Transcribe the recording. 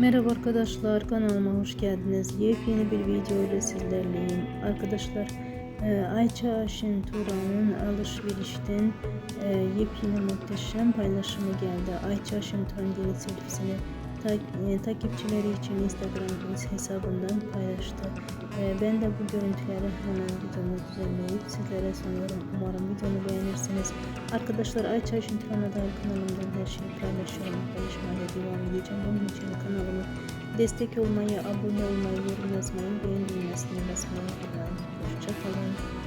Merhaba arkadaşlar kanalıma hoş geldiniz. Yepyeni bir video ile sizlerleyim. Arkadaşlar e, Ayça Aşin Turan'ın alışverişten e, yepyeni muhteşem paylaşımı geldi. Ayça Aşin Turan yeni selfiesini e, takipçileri için Instagram hesabından paylaştı. Ben de bu görüntüleri hemen videomu düzenleyip sizlere sunuyorum. Umarım videomu beğenirsiniz. Arkadaşlar Ayça Aşin Turan'a dair kanalımdan her şeyi paylaşıyorum. Paylaşmaya destek olmayı, abone olmayı, yorum yazmayı, beğen düğmesine basmayı unutmayın. Hoşçakalın.